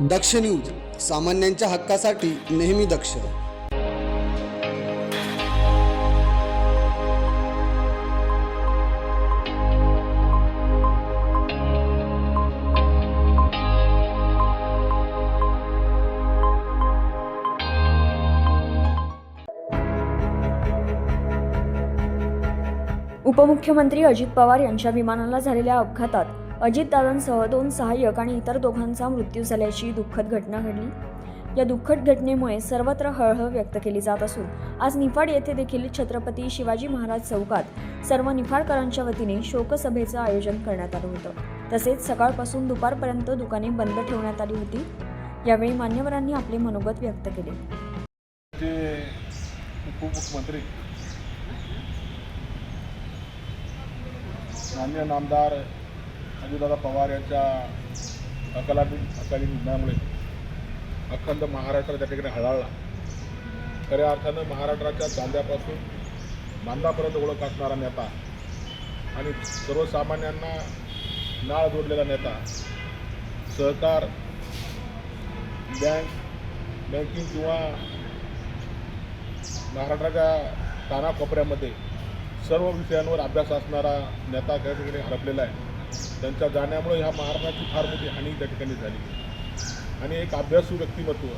दक्ष news सामान्यांच्या हक्कासाठी नेहमी दक्ष. उपमुख्यमंत्री अजित पवार यांच्या विमानाला झालेल्या अपघातात अजितदादांसह दोन सहाय्यक आणि इतर दोघांचा मृत्यू झाल्याची दुःखद घटना घडली. या दुःखद घटनेमुळे सर्वत्र हळहळ व्यक्त केली जात असून आज निफाड येथे देखील छत्रपती शिवाजी महाराज चौकात सर्व निफाडकरांच्या वतीने शोकसभेचं आयोजन करण्यात आलं होतं. तसेच सकाळपासून दुपारपर्यंत दुकाने बंद ठेवण्यात आली होती. यावेळी मान्यवरांनी आपले मनोगत व्यक्त केले. जे उपमुख्यमंत्री मान्य नामदार अजितदादा पवार यांच्या अकाली अकाली निधनामुळे अखंड महाराष्ट्र त्या ठिकाणी हळाळला खऱ्या अर्थानं महाराष्ट्राच्या चांद्यापासून बांधापर्यंत ओळख असणारा नेता आणि सर्वसामान्यांना नाळ जोडलेला नेता सहकार बँक बँकिंग किंवा महाराष्ट्राच्या कानाकोपऱ्यामध्ये सर्व विषयांवर अभ्यास असणारा नेता त्या ठिकाणी हरपलेला आहे. त्यांच्या जाण्यामुळे ह्या महाराष्ट्राची फार मोठी हानी त्या ठिकाणी झाली. आणि एक अभ्यासू व्यक्तिमत्व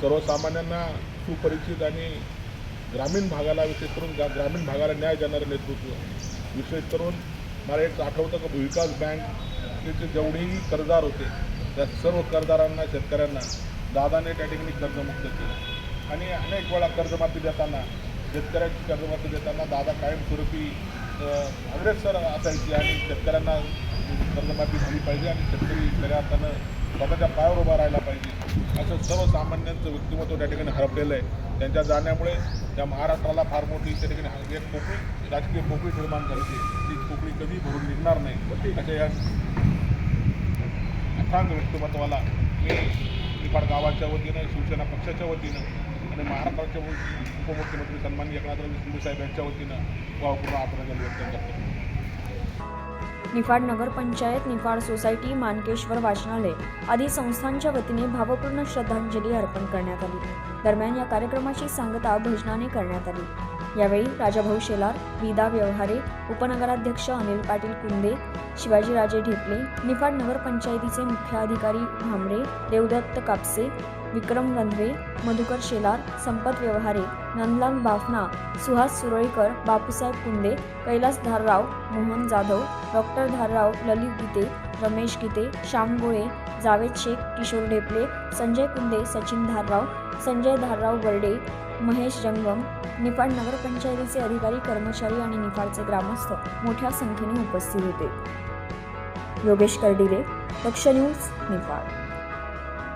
सर्वसामान्यांना सुपरिचित आणि ग्रामीण भागाला विशेष करून ग्रामीण भागाला न्याय देणारं नेतृत्व विशेष करून मला एक आठवतं की भूविकास बँकेचे जेवढेही कर्जदार होते त्या सर्व कर्जदारांना शेतकऱ्यांना दादाने त्या ठिकाणी कर्जमुक्त केलं. आणि अनेक वेळा कर्जमाफी देताना शेतकऱ्यांची कर्जमाफी देताना दादा कायमस्वरूपी अग्रेसर असायची आणि शेतकऱ्यांना कर्जमाफी झाली पाहिजे आणि शेतकरी खऱ्या अर्थानं स्वतःच्या पायावर उभा राहायला पाहिजे. असं सर्वसामान्यांचं व्यक्तिमत्व त्या ठिकाणी हरपलेलं आहे. त्यांच्या जाण्यामुळे त्या महाराष्ट्राला फार मोठी त्या ठिकाणी एक पोकळी राजकीय पोकळी निर्माण झाली ती पोकळी कधी भरून निघणार नाही. अशा या अथांग व्यक्तिमत्वाला मी निफाड गावाच्या वतीनं शिवसेना पक्षाच्या वतीनं आणि महाराष्ट्राच्या उपमुख्यमंत्री सन्मान एकनाथराव शिंदे साहेब यांच्या वतीनं भावपूर्ण अभिनंदन व्यक्त करतो. निफाड नगरपंचायत निफाड सोसायटी मानकेश्वर वाचनालय आदी संस्थांच्या वतीने भावपूर्ण श्रद्धांजली अर्पण करण्यात आली. दरम्यान या कार्यक्रमाची सांगता भजनाने करण्यात आली. यावेळी राजाभाऊ शेलार विदा व्यवहारे उपनगराध्यक्ष अनिल पाटील कुंदे शिवाजीराजे ढेपले निफाड नगरपंचायतीचे मुख्य अधिकारी भांबरे देवदत्त कापसे विक्रम रंधवे मधुकर शेलार संपत व्यवहारे नंदलाल बाफना सुहास सुरळीकर बापूसाहेब कुंदे कैलास धारराव मोहन जाधव डॉक्टर धारराव ललित गीते रमेश गीते श्याम गोळे जावेद शेख किशोर ढेपले संजय कुंदे सचिन धारराव संजय धारराव बर्डे महेश जंगम निफाड नगरपंचायतीचे अधिकारी कर्मचारी आणि निफाडचे ग्रामस्थ मोठ्या संख्येने उपस्थित होते. योगेश कर्डिले पक्ष न्यूज निफाड.